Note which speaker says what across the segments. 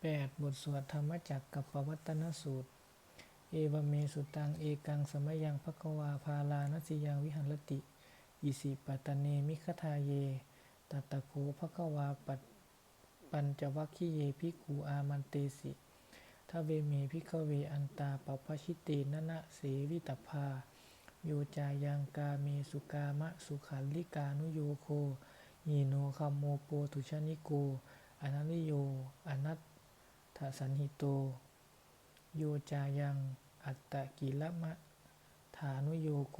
Speaker 1: 8 บทสวดธรรมจักกับปวัตนสูตร เอวเมสุตัง เอกังสมยังภควาภาลานสิยังวิหัรติ อิสิปตเนมิคทาเย ตัตตะโคภควาปัจปัญจวัคคีเยภิกขุอามันเตสิทเวเมภิกเวอันตาปปชิเตนะนะเสวิตภาโยจายังกาเมสุกามะสุขันลิกานุโยโคยีโนคัมโมโปตุชนิโกอนันิโยอนัต ถสันหิโต โยจายัง อัตตกิลมะ ฐานุโยโก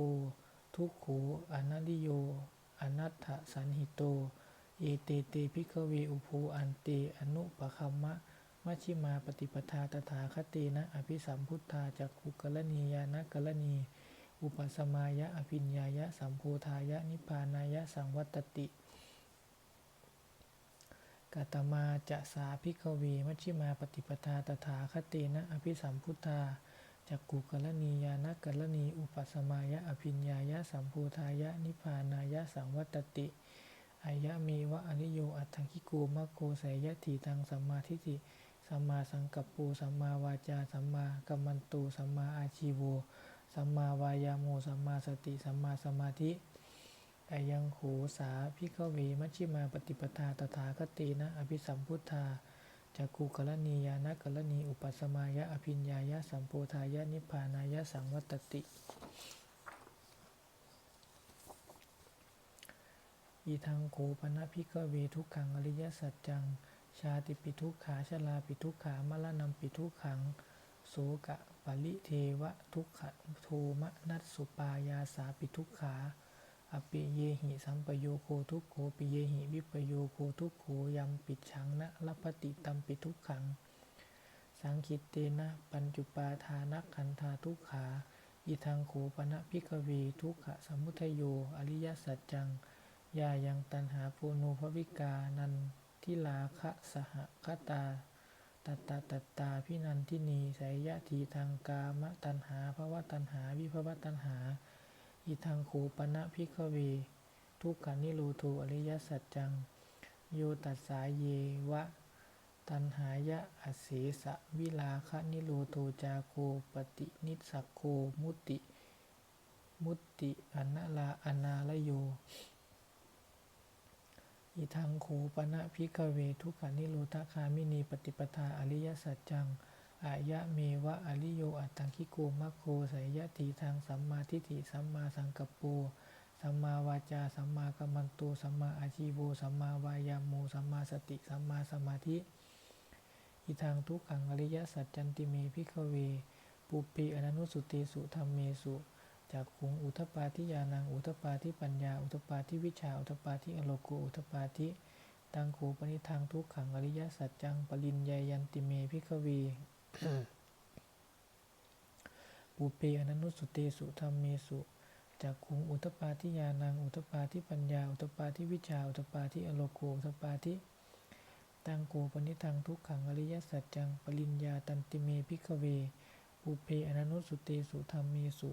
Speaker 1: ทุกขูอนันติโย อนัตถสันหิโต เอเตเตภิกเวอุภูอันเต อนุปคัมมะมัชฌิมาปฏิปทาตถาคเตนะ อภิสัมพุทธาจักขุกรณียานกรณี อุปสมายะ อภิญญายะ สัมโพธายะ นิพพานายะ สังวัตติัตมาจะสาภิกขเวมัชฌิมาปฏิปทาตถาคเตนะอภิสัมพุทธาจักกุกรณียานกรณีอุปสมายะอภิญญายะสัมโพธายะนิพานายะสังวัตติอายะเมวะอนิโยอัตถังคิโกมะโกไสยะถีตังสัมมาทิฏฐิสัมมาสังกัปปูสัมมาวาจาสัมมากัมมันโตสัมมาอาชีโวสัมมาวายาโมสัมมาสติสัมมาสมาธิ อายังโหสาภิกเวมัชฌิมาปฏิปทาตถาคเตนะอภิสัมพุทธาจักกุกรณียานกรณีอุปสมายะอภิญญายะสัมโพธายะนิพพานายะสังวัตติ อีทังโขปนะพิกเวทุกขังอริยสัจจัง ชาติปิทุกขาชลาปิทุกขามรณะปิทุกขังโสกะปริเทวะทุกขโทมนัสสุปายาสาปิทุกขา อปิเยหิสัมปโยโคทุกโขปิเยหิวิปโยโคทุกโขยัมปิดชังนะลัพติตัมปิทุกขัง สังคิตเตนะปัญจุปาทานักขันธาทุกขาอีทังโขปนะพิกเวทุกขสมุทโย อริยสัจจัง ยายังตันหาปูโนภวิกานันทิลาคะสหคตาตัตตาตัตตาพินันทินีไสยยะทีทางกามะตันหาภวะตันหา วิภวะตันหา อิทังโขปนะพิกเว ทุกขานิโรโทอริยสัจจัง โยตัสสาเยวะ ตันหายะอเสสะวิลาคะนิโรโทจาโคปฏินิสสกโคมุติ มุติอนาลาอนาลโย อิทังโขปนะพิกเว ทุกขานิโรธคามินีปฏิปทาอริยสัจจัง อายะเมวะอริโยอัตตังคิโกมัคโคไสยะทีทางสัมมาทิฏฐิสัมมาสังกัปโปสัมมาวาจาสัมมากัมมันโตสัมมาอาชีโวสัมมาวายาโมสัมมาสติสัมมาสมาธิอิทังทุกขังอริยสัจจันติเมพิกเว ปุปปิอนันุสุเตสุธรรมเมสุจากขุงอุทปาทิยานังอุทปาทิปัญญาอุทปาทิวิชาอุทปาทิอโลโกอุทปาทิตังโขปนิทางทุกขังอริยสัจจังปริญญายันติเมพิกเว ปุเปอนันุสุเตสุธรรมเมสุจากขุงอุทปาทิยานังอุทปาทิปัญญา อุทปาทิวิชา อุทปาทิอโลโกอุทปาทิตังโกปนิทังทุกขังอริยสัจจังปริญญาตันติเมพิกเวปุเพอนันุสุเตสุธรรมเมสุ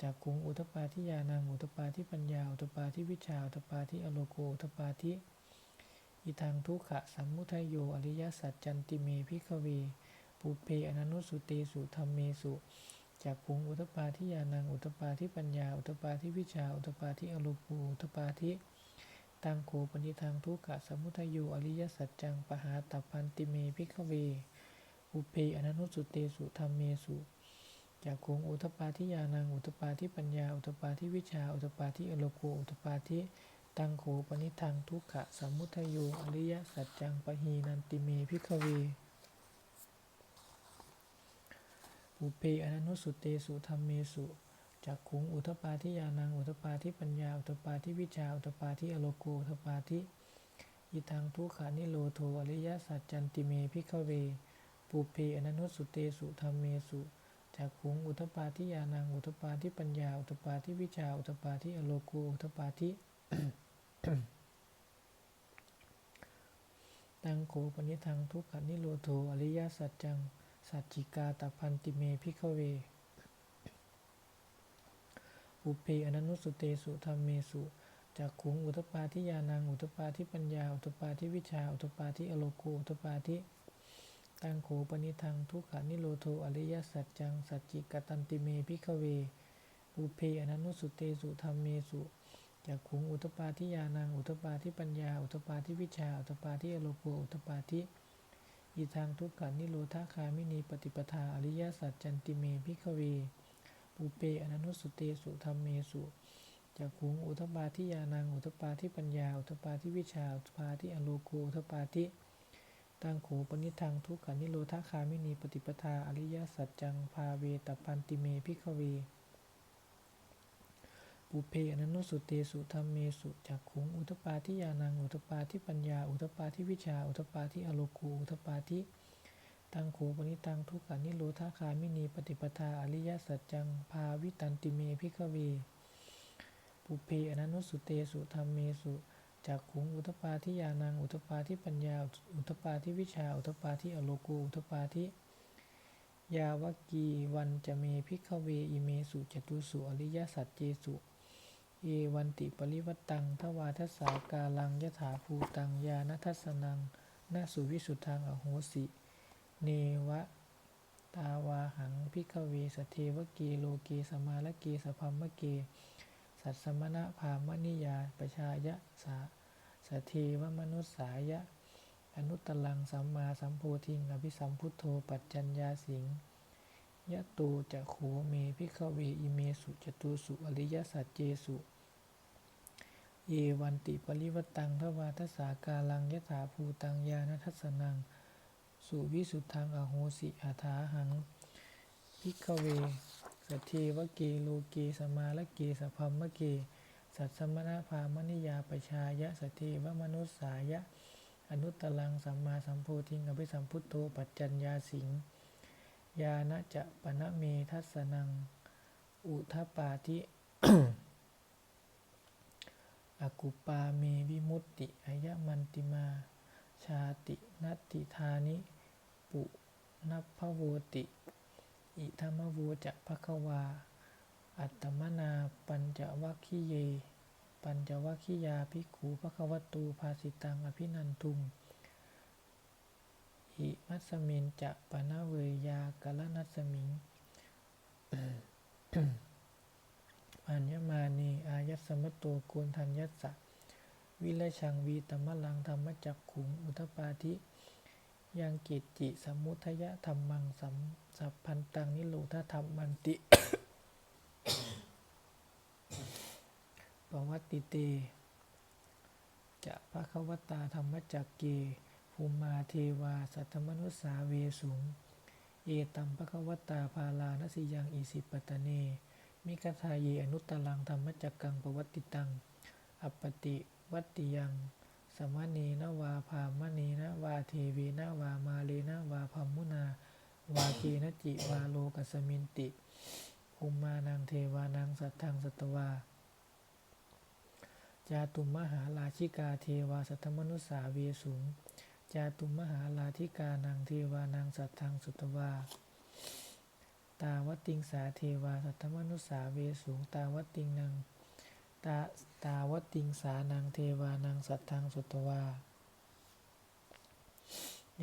Speaker 1: จากขุงอุทปาทิยานังอุทปาทิปัญญา อุทปาทิวิชา อุทปาทิอโลโกอุทปาทิอิทังทุกขะสัมมุทโยอริยสัจจันติเมพิกเว ปุเพอนันุสุเตสุธรรมเมสุจากขุงอุทปาทิยานังอุทปาทิปัญญา อุทปาทิวิชา อุทปาทิอโลโกอุทปาทิตังโขปนิทังทุกขะสมุทโยอริยสัจจังปหาตัพพันติเมพิกเว อุเพอนันุสุเตสุธรรมเมสุจากขุงอุทปาทิยานังอุทปาทิปัญญา อุทปาทิวิชา อุทปาทิอโลโกอุทปาทิตังโขปนิทังทุกขะสมุทโยอริยสัจจังปหีนันติเมพิกเว อุเพอนันุสุเตสุธรรมเมสุจากขุงอุทปาทิยานังอุทปาทิปัญญาอุทปาทิวิชาอุทปาทิอโลโกอุทปาทิอิทังทุกขานิโรโทอริยสัจจันติเมพิกเว ปุเพอนันุสุเตสุธรรมเมสุจากขุงอุทปาทิยานังอุทปาทิปัญญาอุทปาทิวิชาอุทปาทิอโลโกอุทปาทิตังโขปนิทังทุกขานิโรโทอริยสัจจัง สัจจิกาตพันติเมพิกเว อุเพอนันุสุเตสุธรรมเมสุจากขุงอุทปาทิยานังอุทปาทิปัญญา อุทปาทิวิชา อุทปาทิอโลโกอุทปาทิตังโขปนิทังทุกขานิโรโทอริยสัจจังสัจจิกตันติเมพิกเว อุเพอนันนุสุเตสุธรรมเมสุจักขุงอุตปาทิยานังอุตปาทิปัญญา อุตปาทิวิชา อุตปาทิอโลโกอุตปาทิ อีทางทุกขานิโรธาคามินีปฏิปทาอริยสัจจันติเมพิกเวอุเปอนันุสุเตสุธรรมเมสุจักขุงอุตปาทิยานังอุตปาทิปัญญาอุตปาทิวิชาอุตปาทิอโลโกอุตปาทิตังโขปนิทังทุกขานิโรธาคามินีปฏิปทาอริยสัจจังภาเวตปันติเมพิกเว ปุเพอนันนุสุเตสุธรรมเมสุจักขุงอุตปาทิยานังอุตปาทิปัญญาอุตปาทิวิชาอุตปาทิอโลโกอุตปาทิตังโขปนิตังทุกขานิโรธาคามินีปฏิปทาอริยสัจจังภาวิตันติเมพิกเวปุเพอนันนุสุเตสุธรรมเมสุจักขุงอุตปาทิยานังอุตปาทิปัญญาอุตปาทิวิชาอุตปาทิอโลโกอุตปาทิยาวกีวันจะเมพิกเวอิเมสุจตุสุอริยสัจเจสุ เอวันติปริวัตัง ทวาทสากาลังยถาภูตัง ยานัทัสนังนาสุวิสุทธังอโหสิ เนวะ ตาวาหังพิกเวสเทวเกโลเกสมาละเกสพัมมะเกสัตสมณะพามนิยาปชายะสาสเทวมนุษสายะ อนุตตลังสัมมาสัมโพธิงอภิสัมพุทโธปัจจัญญาสิง ยะตูจะโขเมพิกเวอิเมสุจตุสุอริยสัจเจสุเยวันติปริวตังทวาทสากาลังยถาภูตังยานัทัสนัง สุวิสุทธังอโหสิอาถาหัง พิกเวสเทวเกโลเกสมาละเกสพัมมะเก สัตสมณพามนิยาปชายะสเทวมนุสสายะ อนุตตลังสัมมาสัมโพธิงอภิสัมพุทโธปัจจัญญาสิง ยานะจะปณะเมทัสนัง อุทปาทิอกุปาเมวิมุตติอายะมันติมา ชาตินัตติธานิ ปุนัพพโวติ อิธรรมโวจะภควา อัตตมนาปัญจวัคคีเย ปัญจวัคคียาภิกขูภควตูภาสิตังอภินันทุง อิมัสมินจะปะนะเวยากะละนัสมิงอัญญมานีอายัสมโตโกนทัญยัสสะวิเลชังวีตมะลังธรรมจักขุงอุทปาทิยังกิจจิสมุทยะธรรมังสัมสัพพันตังนิโรธธรรมมันติปวัตติเต จะภะควตาธรรมจักเก ภูมิมาเทวา สัทธมนุสสาเวสุง เอตัมภะคะวตาภาลานสิยังอิสิปตะเน มิกทาเยอนุตตลังธรรมจักกังปวัตติตัง อัปปติวัตติยังสมณีนวาพามณีนวาเทวีนวามาเลนวาพัมมุนาวาเกนจิวาโลกัสมินติภูมิมานังเทวานังสัทธังสัตวาจาตุมมหาราชิกาเทวาสัทธมนุสสาเวสุง จาตุมมหาราธิกานังเทวานังสัตทังสุตวา ตาวติงสาเทวาสัทธมนุสสาเวสุงตาวติงนังตาตาวติงสานังเทวานังสัตทังสุตวา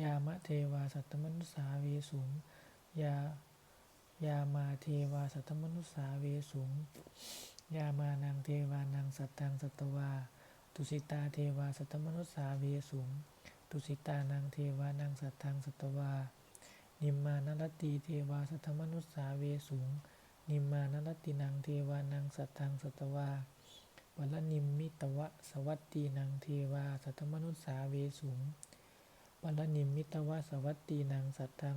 Speaker 1: ยามะเทวาสัทธมนุสสาเวสุงยายามาเทวาสัทธมนุสสาเวสุงยามานังเทวานังสัตตังสัตวา ตุสิตาเทวาสัตมนุสสาเวสุง ตุสิตานังเทวานังสัตตังสัตวา นิมมานรตตีเทวาสัทธมนุสสาเวสุงนิมมานรตตินังเทวานังสัตตังสัตวาวัลนิมมิตวะสวัตตีนังเทวาสัทธมนุสสาเวสุงวัลนิมมิตวะสวัตตีนังสัตตัง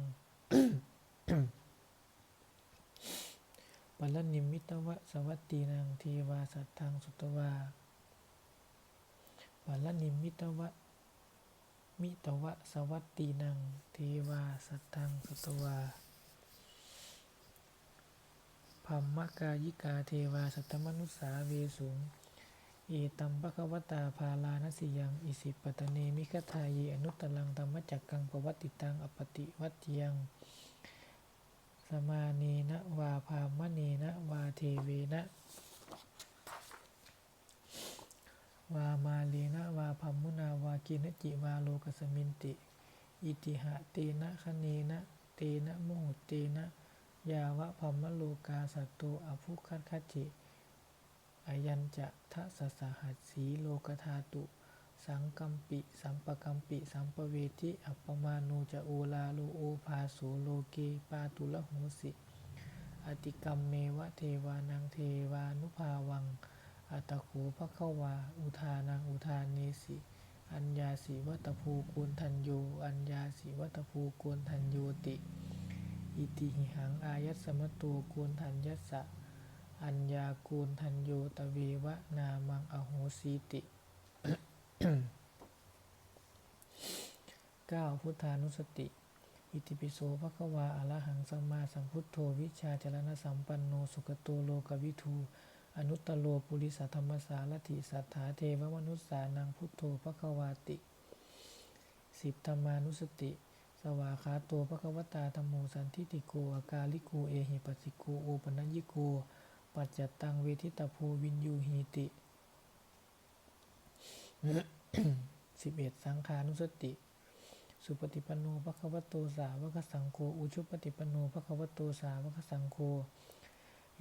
Speaker 1: ปัลลนิมมิตวะสวัตตีนังเทวาสัตทังสุตวาปัลลนิมมิตวะ มิตวะสวัตตีนัง เทวาสัตทังสตวาพัมมกายิกาเทวาสัตมนุสสาเวสุงเอตัมปะควตาภาลานสิยังอิสิปตเนมิคทายอนุตตลังธรรมจักกังปวัติตังอปติวัตยัง สมาเนนะวาพามเนนะวาเทเวนะ วามาเลนะวาพัมมุนาวากินจิวาโลกสมินติ อิติหะเตนะคะเนนะเตนะโมหเตนะยาวะพัมมโลกาสัตโตอภุคัตคัจิอายัญจะทะสสหัสสีโลกธาตุ สังกัมปิ สัมปกัมปิ สัมปเวทิ อัปปมาโนจะโอลาโลโอภาโสโลเกปาตุละโหสิ อติกรรมเมวะเทวานังเทวานุภาวัง อัตตโขภควา อุทานังอุทาเนสิ อัญญาสิวัตภูกุลทันโย อัญญาสิวัตภูกุลทันโยติ อิติหิหังอายัสมตโตกุลทันยัสสะ อัญญากูลทันโยตเววะนามังอโหสีติ 9. พุทธานุสติ อิติปิโสภะควาอะระหังสัมมาสัมพุทโธวิชาจรณะสัมปันโนสุขโตโลกวิทู อนุตตโลปุริสธรรมสารถิสัทธาเทวมนุษสานังพุทโธภะคะวาติสิบธรรมานุสติ สวาขาโตภะคะวตาธรรมโมสันทิติโกอากาลิโกเอหิปัสสิโกโอปนัญญิโกปัจจตังเวทิตาภูวินยูหีติสิบเอ็ดสังขานุสติ สุปฏิปันโนภะคะวะโตสาวกสังโฆอุชุปฏิปันโนภะคะวะโตสาวกสังโฆ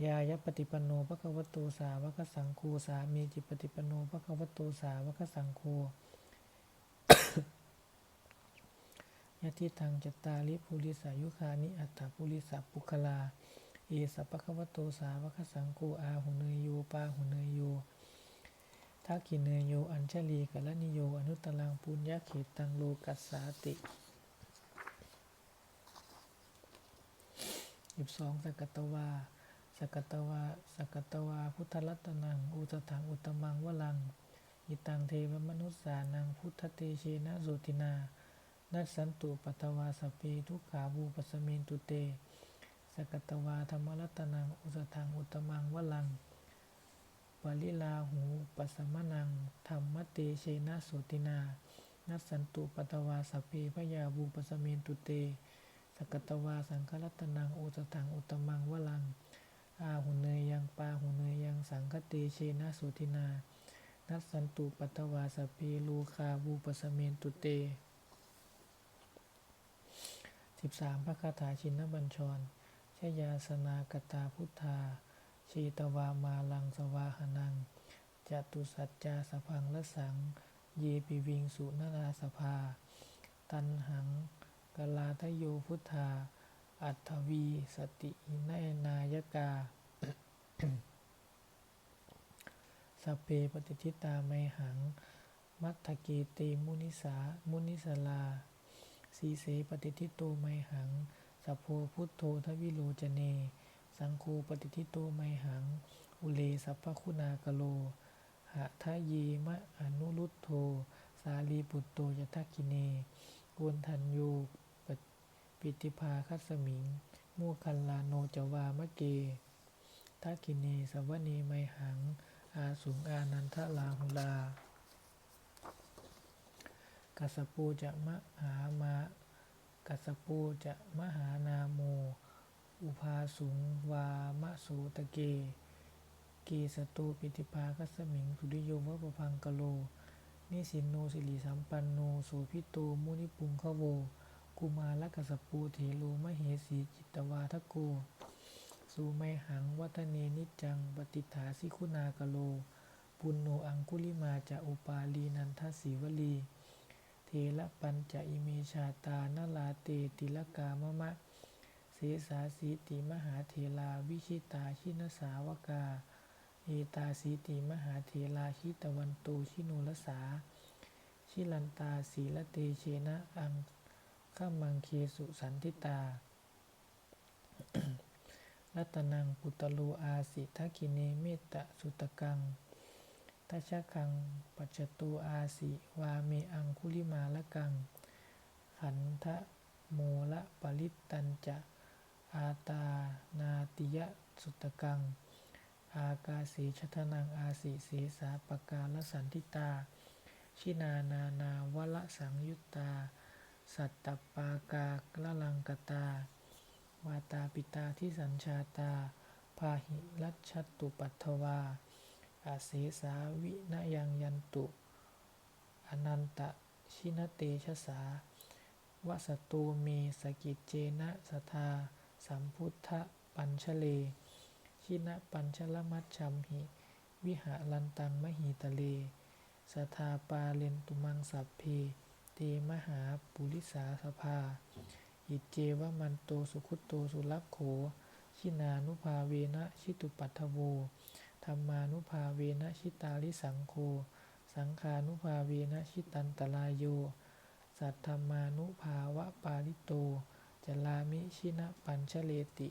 Speaker 1: ยายะปฏิปันโนภควะโตสาวกสังโฆสามีจิปฏิปันโนภควะโตสาวกสังโฆยะทิทังจตาริภูริสายุคานิอัตถภูริสาปุคลา เอสัพพะควะโตสาวกสังโฆอาหุเนยโยปาหุเนยโยทักขิเนยโยอัญชลีกัลนิโยอนุตตรังปุญญเขตังโลกัสสาติสิบสองสกตวา สกตวาสกตวา พุทธรัตนัง อุตถัง อุตมังวลัง อิตังเทวมนุษสานัง พุทธเตเชนะโสตินา นัสสันตุปัตวาสพเพทุกขาบูปสเมนตุเต สกตวาธรรมรัตนัง อุตถัง อุตมังวลัง ปริลาหูปัสมนัง ธรรมเตเชนะโสตินา นัสสันตุปัตวาสพเพพยาบูปสเมนตุเต สกตวาสังฆรัตนัง อุตถัง อุตมังวลัง อาหุเนยยังปาหุเนยยังสังคเตเชนะโสตินา นัสสันตุปัตวาสพเพลูคาบูปสเมนตุเตสิบสามพระคาถาชินบัญชรชยาสนากตาพุทธา ชีตวามาลังสวาหนังจตุสัจจาสพังละสัง เยปิวิงสุนราสภา ตันหังกลาทโยพุทธา อัตถวีสตินนายกา สเพปฏิทิตาไมหัง มัทธเกเตมุนิสา มุนิสลา สีเสปฏิทิโตไมหัง สัพโพพุทโธทวิโลจเน สังโฆปฏิทิโตไมหัง อุเลสัพพคุณากโล หะทะเยมะอนุรุตโธสาลีปุตโตยทักกิเนกวนทันโย ปิติภาคัสมิงมคคัลลาโนจวามะเกทักกิเนสวเนไมหัง อาสุงอานันทลาหุลากัสปูจะมหามะกัสปูจะมหานาโม อุภาสุงวามะสูตะเกเกสโตปิติภาคัสมิงสุริโยมะปะพังกะโล นิสินโนสิริสัมปันโนโสพิโตมุนิปุงคะโว กุมารกัสปูเถโลมเหสีจิตตวาทโกสุไมหังวัฒเนนิจัง ปฏิฐาสิคุณากโล ปุณโนอังคุลิมาจะอุปาลีนันทสีวลี เทระปัญจะอิเมชาตานาลาเตติลกามะมะ เสสาสีติมหาเทลาวิชิตาชินสาวกา เอตาสีติมหาเทลาชิตวันโตชิโนลสา ชิลันตาสีละเตเชนะอัง ข้ามังเคสุสันทิตา รัตนังปุตตโลอาสิทักิเนเมตตะสุตกังทัชชะคัง ปัจจตูอาสิวาเมอังคุลิมาละกัง ขันทะโมละปริตตันจะ อาตานาติยะสุตกัง อากาสีชทนังอาสิเสสาปกาลสันทิตา ชินานา นาวละสังยุตตา สัตตปากาละลังกตา วาตาปิตาที่สัญชาตา พาหิรัชตุปัทถวา อาเสสาวินยังยันตุ อนันตชินเตชะสาวสตูเมสกิจเจนะสทา สัมพุทธปัญชเล ชินะปัญชลมัชชัมหิ วิหารันตังมหิตะเล สทาปาเลนตุมังสัพเพ ตมหาปุริสาสภา อิเจวมันโตสุขุตโตสุลักโข ชินานุภาเวนะชิตุปัทโวธรรมานุภาเวนะชิตาลิสังโฆสังขานุภาเวนะชิตันตรายโย สัทธรรมานุภาวะปาลิโต จลามิชินะปัญชเลติ